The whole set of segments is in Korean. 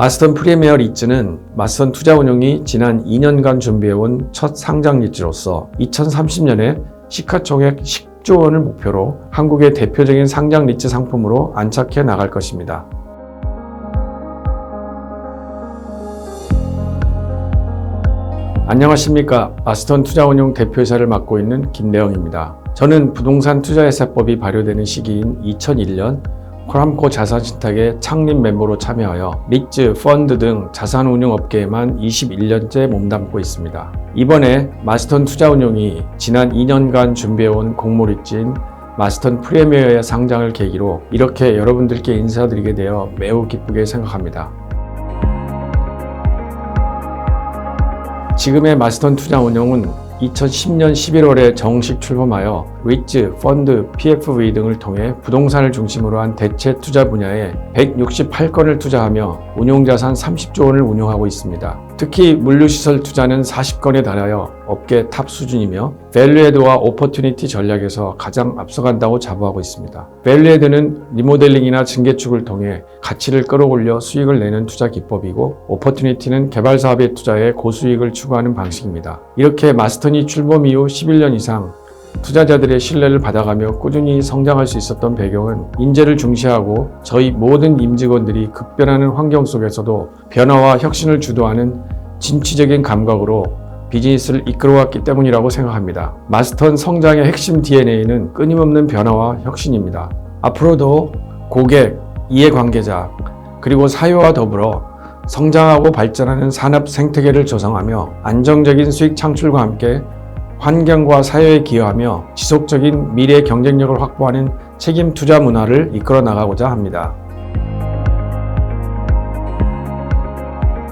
마스턴 프리미어 리츠는 마스턴 투자운용이 지난 2년간 준비해온 첫 상장 리츠로서 2030년에 시가총액 10조 원을 목표로 한국의 대표적인 상장 리츠 상품으로 안착해 나갈 것입니다. 안녕하십니까. 마스턴 투자운용 대표이사를 맡고 있는 김대영입니다. 저는 부동산 투자회사법이 발효되는 시기인 2001년 코람코 자산신탁의 창립 멤버로 참여하여 리츠, 펀드 등 자산운용 업계에만 21년째 몸담고 있습니다. 이번에 마스턴 투자운용이 지난 2년간 준비해온 공모리츠인 마스턴 프리미어의 상장을 계기로 이렇게 여러분들께 인사드리게 되어 매우 기쁘게 생각합니다. 지금의 마스턴 투자 운용은 2010년 11월에 정식 출범하여 리츠, 펀드, PFV 등을 통해 부동산을 중심으로 한 대체 투자 분야에 168건을 투자하며 운용자산 30조 원을 운용하고 있습니다. 특히 물류시설 투자는 40건에 달하여 업계 탑 수준이며 밸류에드와 오퍼튜니티 전략에서 가장 앞서간다고 자부하고 있습니다. 밸류에드는 리모델링이나 증개축을 통해 가치를 끌어올려 수익을 내는 투자 기법이고 오퍼튜니티는 개발 사업에 투자해 고수익을 추구하는 방식입니다. 이렇게 마스턴이 출범 이후 11년 이상 투자자들의 신뢰를 받아가며 꾸준히 성장할 수 있었던 배경은 인재를 중시하고 저희 모든 임직원들이 급변하는 환경 속에서도 변화와 혁신을 주도하는 진취적인 감각으로 비즈니스를 이끌어왔기 때문이라고 생각합니다. 마스턴 성장의 핵심 DNA는 끊임없는 변화와 혁신입니다. 앞으로도 고객, 이해관계자, 그리고 사회와 더불어 성장하고 발전하는 산업 생태계를 조성하며 안정적인 수익 창출과 함께 환경과 사회에 기여하며 지속적인 미래 경쟁력을 확보하는 책임 투자 문화를 이끌어 나가고자 합니다.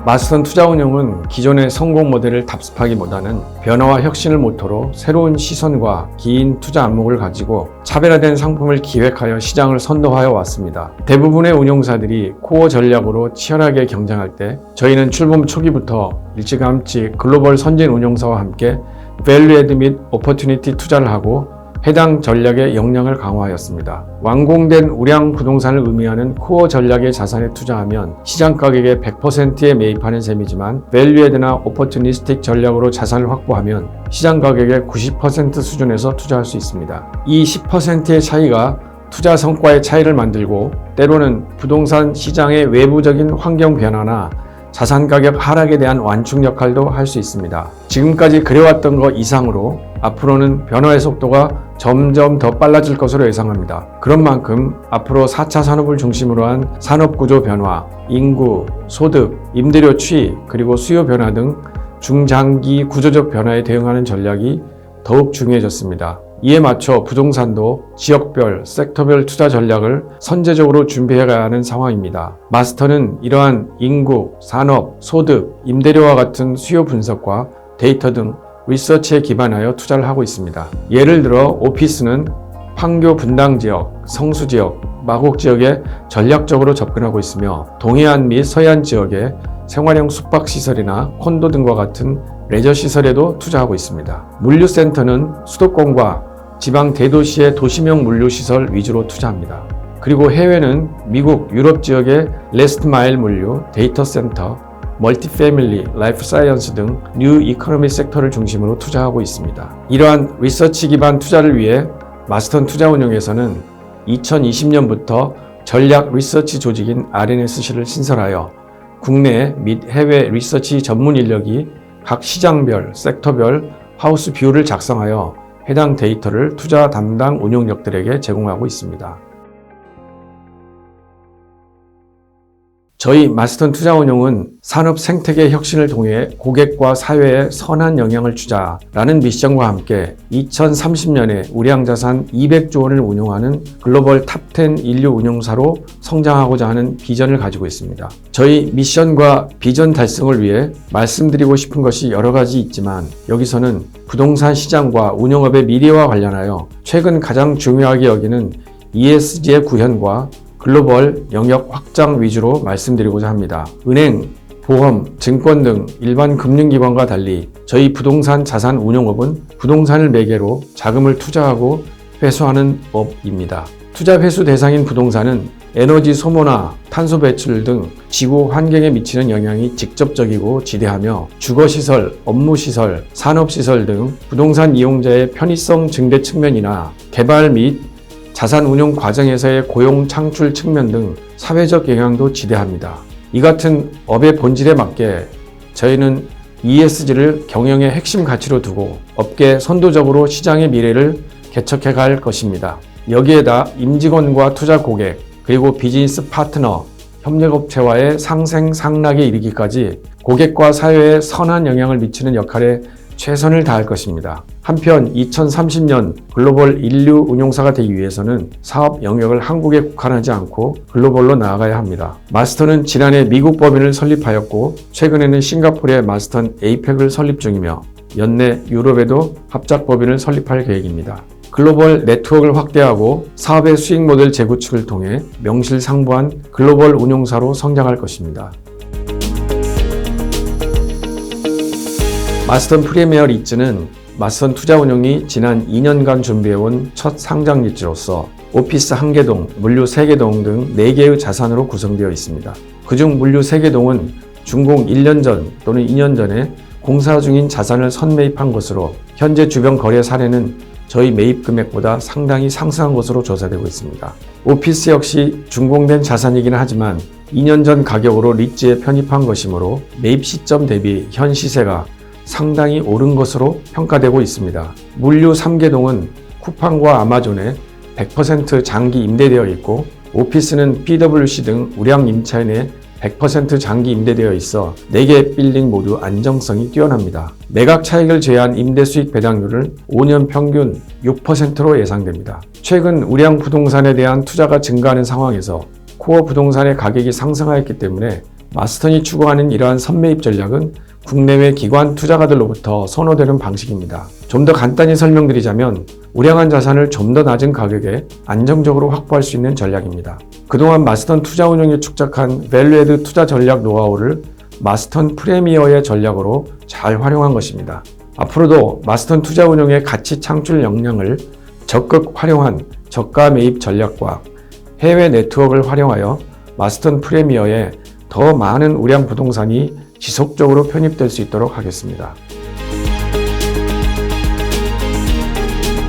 마스턴 투자운용은 기존의 성공 모델을 답습하기보다는 변화와 혁신을 모토로 새로운 시선과 긴 투자 안목을 가지고 차별화된 상품을 기획하여 시장을 선도하여 왔습니다. 대부분의 운용사들이 코어 전략으로 치열하게 경쟁할 때 저희는 출범 초기부터 일찌감치 글로벌 선진 운용사와 함께 밸류에드 및 오퍼튜니티 투자를 하고 해당 전략의 역량을 강화하였습니다. 완공된 우량 부동산을 의미하는 코어 전략의 자산에 투자하면 시장 가격의 100%에 매입하는 셈이지만 밸류에드나 오퍼튜니스틱 전략으로 자산을 확보하면 시장 가격의 90% 수준에서 투자할 수 있습니다. 이 10%의 차이가 투자 성과의 차이를 만들고 때로는 부동산 시장의 외부적인 환경 변화나 자산 가격 하락에 대한 완충 역할도 할 수 있습니다. 지금까지 그래왔던 것 이상으로 앞으로는 변화의 속도가 점점 더 빨라질 것으로 예상합니다. 그런 만큼 앞으로 4차 산업을 중심으로 한 산업 구조 변화, 인구, 소득, 임대료 추이, 그리고 수요 변화 등 중장기 구조적 변화에 대응하는 전략이 더욱 중요해졌습니다. 이에 맞춰 부동산도 지역별, 섹터별 투자 전략을 선제적으로 준비해가야 하는 상황입니다. 마스터는 이러한 인구, 산업, 소득, 임대료와 같은 수요 분석과 데이터 등 리서치에 기반하여 투자를 하고 있습니다. 예를 들어 오피스는 판교 분당 지역, 성수 지역, 마곡 지역에 전략적으로 접근하고 있으며 동해안 및 서해안 지역에 생활형 숙박시설이나 콘도 등과 같은 레저 시설에도 투자하고 있습니다. 물류센터는 수도권과 지방 대도시의 도시명 물류시설 위주로 투자합니다. 그리고 해외는 미국, 유럽 지역의 레스트 마일 물류, 데이터 센터, 멀티 패밀리, 라이프 사이언스 등 뉴 이코노미 섹터를 중심으로 투자하고 있습니다. 이러한 리서치 기반 투자를 위해 마스턴 투자 운용에서는 2020년부터 전략 리서치 조직인 RNSC를 신설하여 국내 및 해외 리서치 전문 인력이 각 시장별, 섹터별 하우스 뷰를 작성하여 해당 데이터를 투자 담당 운용력들에게 제공하고 있습니다. 저희 마스턴 투자운용은 산업 생태계 혁신을 통해 고객과 사회에 선한 영향을 주자라는 미션과 함께 2030년에 우량자산 200조 원을 운용하는 글로벌 탑10 인류 운용사로 성장하고자 하는 비전을 가지고 있습니다. 저희 미션과 비전 달성을 위해 말씀드리고 싶은 것이 여러 가지 있지만 여기서는 부동산 시장과 운영업의 미래와 관련하여 최근 가장 중요하게 여기는 ESG의 구현과 글로벌 영역 확장 위주로 말씀드리고자 합니다. 은행, 보험, 증권 등 일반 금융기관과 달리 저희 부동산 자산 운용업은 부동산을 매개로 자금을 투자하고 회수하는 업입니다. 투자 회수 대상인 부동산은 에너지 소모나 탄소 배출 등 지구 환경에 미치는 영향이 직접적이고 지대하며 주거시설, 업무시설, 산업시설 등 부동산 이용자의 편의성 증대 측면이나 개발 및 자산 운용 과정에서의 고용 창출 측면 등 사회적 영향도 지대합니다. 이 같은 업의 본질에 맞게 저희는 ESG를 경영의 핵심 가치로 두고 업계 선도적으로 시장의 미래를 개척해 갈 것입니다. 여기에다 임직원과 투자 고객, 그리고 비즈니스 파트너, 협력업체와의 상생 상락에 이르기까지 고객과 사회에 선한 영향을 미치는 역할에 최선을 다할 것입니다. 한편 2030년 글로벌 인류 운용사가 되기 위해서는 사업 영역을 한국에 국한하지 않고 글로벌로 나아가야 합니다. 마스터는 지난해 미국 법인을 설립하였고 최근에는 싱가포르의 마스턴 에이펙을 설립 중이며 연내 유럽에도 합작 법인을 설립할 계획입니다. 글로벌 네트워크를 확대하고 사업의 수익 모델 재구축을 통해 명실상부한 글로벌 운용사로 성장할 것입니다. 마스턴 프리미어 리츠는 마스턴 투자운용이 지난 2년간 준비해온 첫 상장 리츠로서 오피스 1개동, 물류 3개동 등 4개의 자산으로 구성되어 있습니다. 그중 물류 3개동은 준공 1년 전 또는 2년 전에 공사 중인 자산을 선매입한 것으로 현재 주변 거래 사례는 저희 매입 금액보다 상당히 상승한 것으로 조사되고 있습니다. 오피스 역시 준공된 자산이기는 하지만 2년 전 가격으로 리츠에 편입한 것이므로 매입 시점 대비 현 시세가 상당히 오른 것으로 평가되고 있습니다. 물류 3개동은 쿠팡과 아마존에 100% 장기 임대되어 있고 오피스는 PwC 등 우량 임차인에 100% 장기 임대되어 있어 4개 빌딩 모두 안정성이 뛰어납니다. 매각 차익을 제외한 임대 수익 배당률은 5년 평균 6%로 예상됩니다. 최근 우량 부동산에 대한 투자가 증가하는 상황에서 코어 부동산의 가격이 상승하였기 때문에 마스턴이 추구하는 이러한 선매입 전략은 국내외 기관 투자가들로부터 선호되는 방식입니다. 좀 더 간단히 설명드리자면 우량한 자산을 좀 더 낮은 가격에 안정적으로 확보할 수 있는 전략입니다. 그동안 마스턴 투자운용이 축적한 밸류에드 투자 전략 노하우를 마스턴 프레미어의 전략으로 잘 활용한 것입니다. 앞으로도 마스턴 투자운용의 가치 창출 역량을 적극 활용한 저가 매입 전략과 해외 네트워크를 활용하여 마스턴 프레미어에 더 많은 우량 부동산이 지속적으로 편입될 수 있도록 하겠습니다.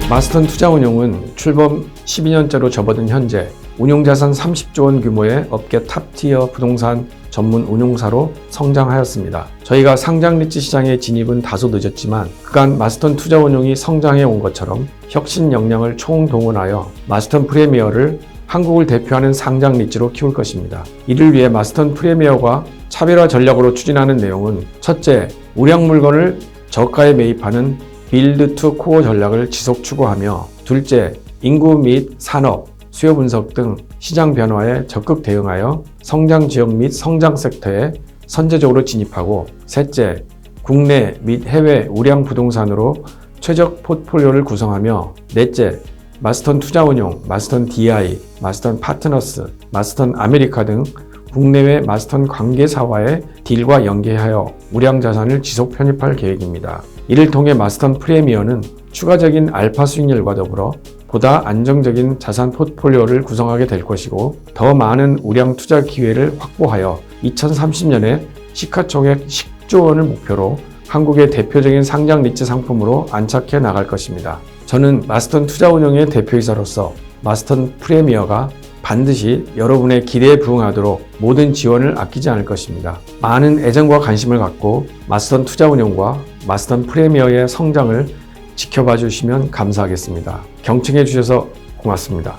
마스턴 투자운용은 출범 12년째로 접어든 현재 운용자산 30조 원 규모의 업계 탑티어 부동산 전문 운용사로 성장하였습니다. 저희가 상장 리츠 시장에 진입은 다소 늦었지만 그간 마스턴 투자운용이 성장해 온 것처럼 혁신 역량을 총동원하여 마스턴 프리미어를 한국을 대표하는 상장 리츠로 키울 것입니다. 이를 위해 마스턴 프리미어가 차별화 전략으로 추진하는 내용은 첫째, 우량 물건을 저가에 매입하는 빌드 투 코어 전략을 지속 추구하며 둘째, 인구 및 산업, 수요 분석 등 시장 변화에 적극 대응하여 성장 지역 및 성장 섹터에 선제적으로 진입하고 셋째, 국내 및 해외 우량 부동산으로 최적 포트폴리오를 구성하며 넷째, 마스턴 투자운용, 마스턴 DI, 마스턴 파트너스, 마스턴 아메리카 등 국내외 마스턴 관계사와의 딜과 연계하여 우량 자산을 지속 편입할 계획입니다. 이를 통해 마스턴 프리미어는 추가적인 알파 수익률과 더불어 보다 안정적인 자산 포트폴리오를 구성하게 될 것이고 더 많은 우량 투자 기회를 확보하여 2030년에 시가총액 10조 원을 목표로 한국의 대표적인 상장 리츠 상품으로 안착해 나갈 것입니다. 저는 마스턴 투자운용의 대표이사로서 마스턴 프리미어가 반드시 여러분의 기대에 부응하도록 모든 지원을 아끼지 않을 것입니다. 많은 애정과 관심을 갖고 마스턴 투자운용과 마스턴 프리미어의 성장을 지켜봐 주시면 감사하겠습니다. 경청해 주셔서 고맙습니다.